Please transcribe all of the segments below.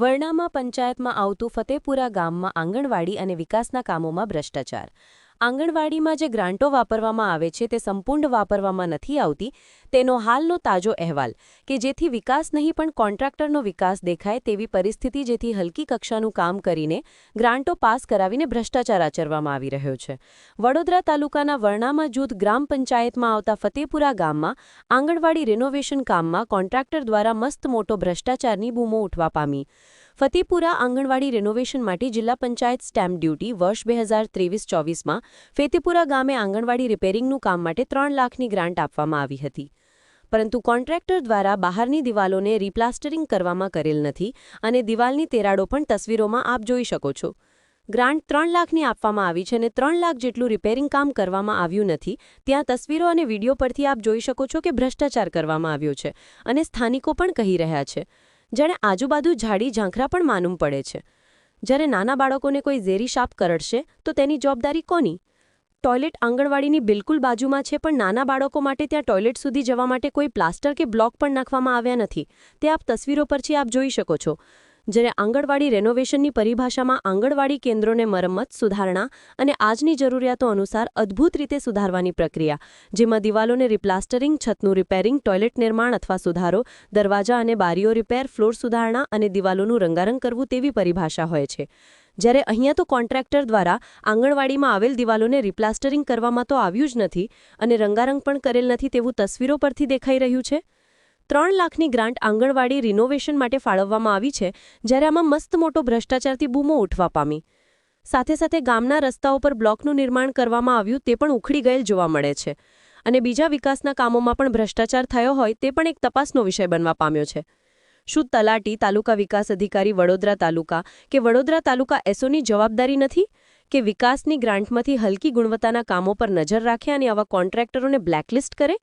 વર્ણામાં પંચાયતમાં આવતું ફતેપુરા ગામમાં આંગણવાડી અને વિકાસના કામોમાં ભ્રષ્ટાચાર. આંગણવાડીમાં જે ગ્રાન્ટો વાપરવામાં આવે છે તે સંપૂર્ણ વાપરવામાં નથી આવતી, તેનો હાલનો તાજો અહેવાલ કે જેથી વિકાસ નહીં પણ કોન્ટ્રાક્ટરનો વિકાસ દેખાય તેવી પરિસ્થિતિ જેથી હલકી કક્ષાનું કામ કરીને ગ્રાન્ટો પાસ કરાવીને ભ્રષ્ટાચાર આચરવામાં આવી રહ્યો છે. વડોદરા તાલુકાના વર્ણામાં જૂથ ગ્રામ પંચાયતમાં આવતા ફતેપુરા ગામમાં આંગણવાડી રિનોવેશન કામમાં કોન્ટ્રાક્ટર દ્વારા મસ્ત મોટો ભ્રષ્ટાચારની બૂમો ઉઠવા પામી. ફતેપુરા આંગણવાડી રિનોવેશન માટે જિલ્લા પંચાયત સ્ટેમ્પ ડ્યુટી વર્ષ બે હજાર ત્રેવીસ ચોવીસમાં ફેતેપુરા ગામે આંગણવાડી રિપેરિંગનું કામ માટે ત્રણ લાખની ગ્રાન્ટ આપવામાં આવી હતી. પરંતુ કોન્ટ્રાક્ટર દ્વારા બહારની દિવાલોને રિપ્લાસ્ટરિંગ કરવામાં કરેલ નથી અને દિવાલની તેરાડો પણ તસવીરોમાં આપ જોઈ શકો છો. ગ્રાન્ટ ત્રણ લાખની આપવામાં આવી છે અને ત્રણ લાખ જેટલું રિપેરિંગ કામ કરવામાં આવ્યું નથી. ત્યાં તસવીરો અને વીડિયો પરથી આપ જોઈ શકો છો કે ભ્રષ્ટાચાર કરવામાં આવ્યો છે અને સ્થાનિકો પણ કહી રહ્યા છે. જાણે આજુબાજુ ઝાડી ઝાંખરા પણ માનવું પડે છે. જ્યારે નાના બાળકોને કોઈ ઝેરી શાપ કરડશે, તો તેની જવાબદારી કોની? ટોયલેટ આંગણવાડીની બિલકુલ બાજુમાં છે, પણ નાના બાળકો માટે ત્યાં ટોયલેટ સુધી જવા માટે કોઈ પ્લાસ્ટર કે બ્લોક પણ નાખવામાં આવ્યા નથી. તે આપ તસવીરો પરથી આપ જોઈ શકો છો. જ્યારે આંગણવાડી રેનોવેશનની પરિભાષામાં આંગણવાડી કેન્દ્રોને મરમ્મત, સુધારણા અને આજની જરૂરિયાતો અનુસાર અદ્ભુત રીતે સુધારવાની પ્રક્રિયા, જેમાં દિવાલોને રિપ્લાસ્ટરિંગ, છતનું રિપેરિંગ, ટોયલેટ નિર્માણ અથવા સુધારો, દરવાજા અને બારીઓ રિપેર, ફ્લોર સુધારણા અને દિવાલોનું રંગારંગ કરવું તેવી પરિભાષા હોય છે. જ્યારે અહીંયા તો કોન્ટ્રાક્ટર દ્વારા આંગણવાડીમાં આવેલ દિવાલોને રિપ્લાસ્ટરિંગ કરવામાં તો આવ્યું જ નથી અને રંગારંગ પણ કરેલ નથી તેવું તસવીરો પરથી દેખાઈ રહ્યું છે? ત્રણ લાખની ગ્રાન્ટ આંગણવાડી રિનોવેશન માટે ફાળવવામાં આવી છે, જ્યારે આમાં મસ્ત મોટો ભ્રષ્ટાચારથી બૂમો ઉઠવા પામી. સાથે સાથે ગામના રસ્તાઓ પર બ્લોકનું નિર્માણ કરવામાં આવ્યું તે પણ ઉખડી ગયેલ જોવા મળે છે. અને બીજા વિકાસના કામોમાં પણ ભ્રષ્ટાચાર થયો હોય તે પણ એક તપાસનો વિષય બનવા પામ્યો છે. શું તલાટી તાલુકા વિકાસ અધિકારી વડોદરા તાલુકા કે વડોદરા તાલુકા એસોની જવાબદારી નથી? કે વિકાસની ગ્રાન્ટમાંથી હલકી ગુણવત્તાના કામો પર નજર રાખે અને આવા કોન્ટ્રાક્ટરોને બ્લેકલિસ્ટ કરે?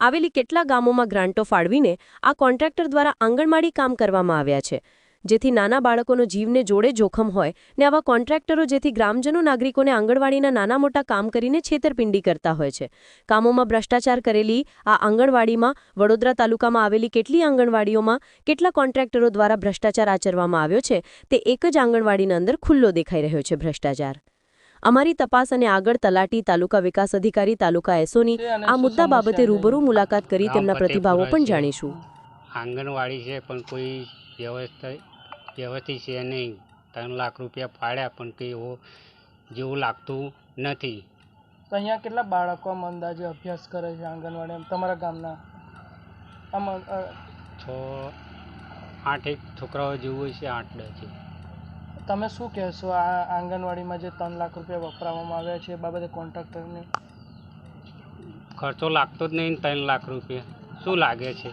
આવેલી કેટલા ગામોમાં ગ્રાન્ટો ફાળવીને આ કોન્ટ્રાક્ટર દ્વારા આંગણવાડી કામ કરવામાં આવ્યા છે? જેથી નાના બાળકોનો જીવને જોડે જોખમ હોય ને આવા કોન્ટ્રાક્ટરો જેથી ગ્રામજનો નાગરિકોને આંગણવાડીના નાના મોટા કામ કરીને છેતરપિંડી કરતા હોય છે. કામોમાં ભ્રષ્ટાચાર કરેલી આ આંગણવાડીમાં વડોદરા તાલુકામાં આવેલી કેટલી આંગણવાડીઓમાં કેટલા કોન્ટ્રાક્ટરો દ્વારા ભ્રષ્ટાચાર આચરવામાં આવ્યો છે તે એક જ આંગણવાડીના અંદર ખુલ્લો દેખાઈ રહ્યો છે ભ્રષ્ટાચાર. અમારી તપાસ અને આગળ તલાટી તાલુકા વિકાસ અધિકારી તાલુકા એસોની આ મુદ્દા બાબતે રૂબરૂ મુલાકાત કરી તેમના પ્રતિભાવો પણ જાણીશું. આંગણવાડી છે પણ કોઈ વ્યવસ્થા વ્યવસ્થિત છે નહીં. ત્રણ લાખ રૂપિયા પાડ્યા પણ કંઈ એવો જેવું લાગતું નથી. તો અહીંયા કેટલા બાળકો આમ અંદાજે અભ્યાસ કરે છે આંગણવાડી તમારા ગામના? આમ અ, છ આઠ એક છોકરાઓ જેવું હોય છે આઠ દસ તમે શું કહેશો? આ આંગણવાડીમાં જે ત્રણ લાખ રૂપિયા વપરાવવામાં આવ્યા છે એ બાબતે કોન્ટ્રાક્ટરને? ખર્ચો લાગતો જ નહીં ને ત્રણ લાખ રૂપિયા. શું લાગે છે?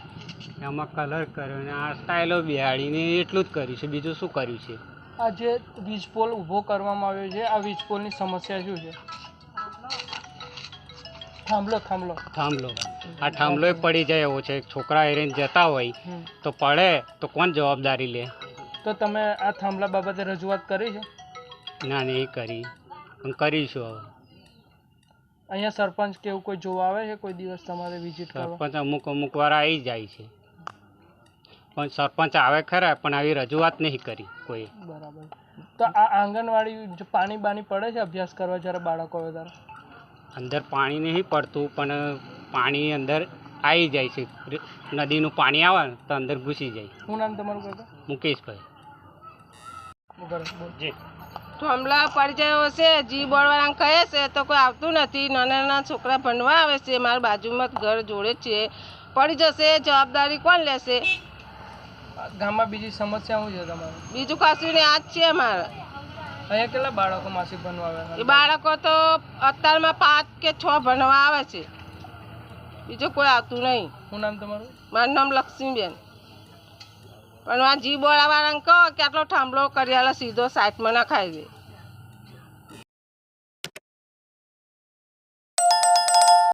એમાં કલર કર્યો ને આ સ્ટાઇલો બિહાડીને એટલું જ કર્યું છે. બીજું શું કર્યું છે? આ જે વીજ પોલ ઊભો કરવામાં આવ્યો છે આ વીજ પોલની સમસ્યા શું છે? થાંભલો થાંભલો. થાંભલો. આ થાંભલો પડી જાય એવો છે. છોકરા એરેન જતા હોય તો પડે તો કોણ જવાબદારી લે? તો તમે આ થાંભલા બાબતે રજૂઆત કરી છે? ના નહીં કરી. પણ કરીશું હવે. અહીંયા સરપંચ કે એવું કોઈ જોવા આવે છે? કોઈ દિવસ તમારે વિઝિટ કરવા? સરપંચ અમુક અમુક વાર આવી જાય છે. પણ સરપંચ આવે ખરા પણ આવી રજૂઆત નહીં કરી કોઈ. બરાબર. તો આ આંગણવાડી પાણી બાણી પડે છે અભ્યાસ કરવા જ્યારે બાળકો ત્યારે? અંદર પાણી નહીં પડતું પણ પાણી અંદર આવી જાય છે. નદીનું પાણી આવે તો અંદર ઘૂસી જાય. શું નામ તમારું મુકેશભાઈ. જી. થાંભલા પડી જાય હશે જી બોર્ડવાળાને કહે છે તો કોઈ આવતું નથી. નાના નાના છોકરા ભણવા આવે છે મારા બાજુમાં ઘર જોડે છે. પડી જશે જવાબદારી કોણ લેશે? ગામમાં બીજી સમસ્યા શું છે તમારે? બીજું કશું ને આ જ છે અમારે. અહીંયા કેટલા બાળકો માસી ભણવા આવે એ બાળકો તો અત્યારમાં પાંચ કે છ ભણવા આવે છે. બીજું કોઈ આવતું નહીં. શું નામ તમારું? મારું નામ લક્ષ્મીબેન. પણ આ જી બોર્ડવાળાને કહો કે આટલો થાંભલો કરી આલે સીધો સાઈડમાં નખાવી દે.